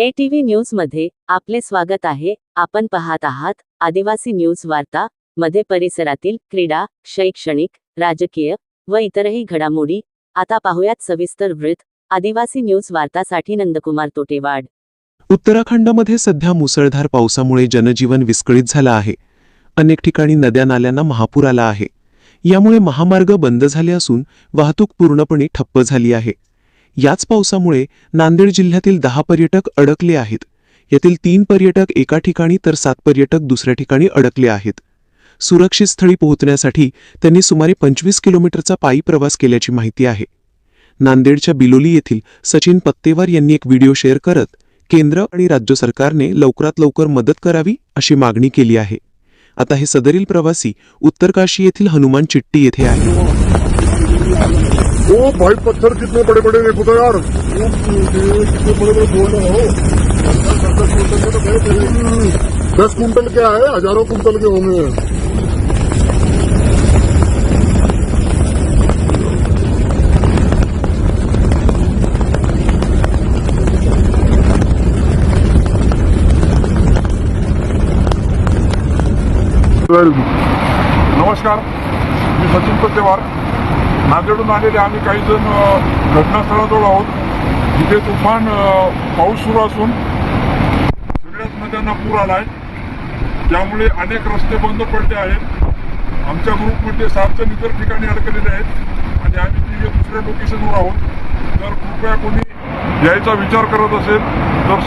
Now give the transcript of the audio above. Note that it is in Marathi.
एटीव्ही टीव्ही न्यूजमध्ये आपले स्वागत आहे. आपण पाहत आहात आदिवासी न्यूज वार्ता मध्ये परिसरातील क्रीडा शैक्षणिक राजकीय व इतरही घडामोडी. आता पाहुयात सविस्तर वृत्त. आदिवासी न्यूज वार्तासाठी नंदकुमार तोटेवाड. उत्तराखंडमध्ये सध्या मुसळधार पावसामुळे जनजीवन विस्कळीत झालं आहे. अनेक ठिकाणी नद्या नाल्यांना महापूर आला आहे. यामुळे महामार्ग बंद झाले असून वाहतूक पूर्णपणे ठप्प झाली आहे. याच पावसामुळे नांदेड जिल्ह्यातील दहा पर्यटक अडकले आहेत. यातील तीन पर्यटक एका ठिकाणी तर सात पर्यटक दुसऱ्या ठिकाणी अडकले आहेत. सुरक्षित स्थळी पोहोचण्यासाठी त्यांनी सुमारे पंचवीस किलोमीटरचा पायी प्रवास केल्याची माहिती आहे. नांदेडच्या बिलोली येथील सचिन पत्तेवार यांनी एक व्हिडिओ शेअर करत केंद्र आणि राज्य सरकारने लवकरात लवकर मदत करावी अशी मागणी केली आहे. आता हे सदरील प्रवासी उत्तरकाशी येथील हनुमान चिट्टी येथे आहे ओ भाई, पत्थर कितने बड़े बड़े देखो तो यार। कितने बड़े बड़े बोल रहे हो दस कुंटल के तो गए थे। दस कुंटल के आए, हज़ारों कुंटल के होंगे। नमस्कार। मी सचिन पत्तेवार नांदेडून आलेले आम्ही काही जण घटनास्थळाजवळ आहोत. जिथे तुफान पाऊस सुरू असून सगळ्याच नद्यांना पूर आलाय. त्यामुळे अनेक रस्ते बंद पडले आहेत. आमच्या ग्रुपमध्ये सातजण इतर ठिकाणी अडकलेले आहेत. आणि आम्ही तिथे दुसऱ्या लोकेशनवर आहोत. तर कृपया कोणी यायचा विचार करत असेल तर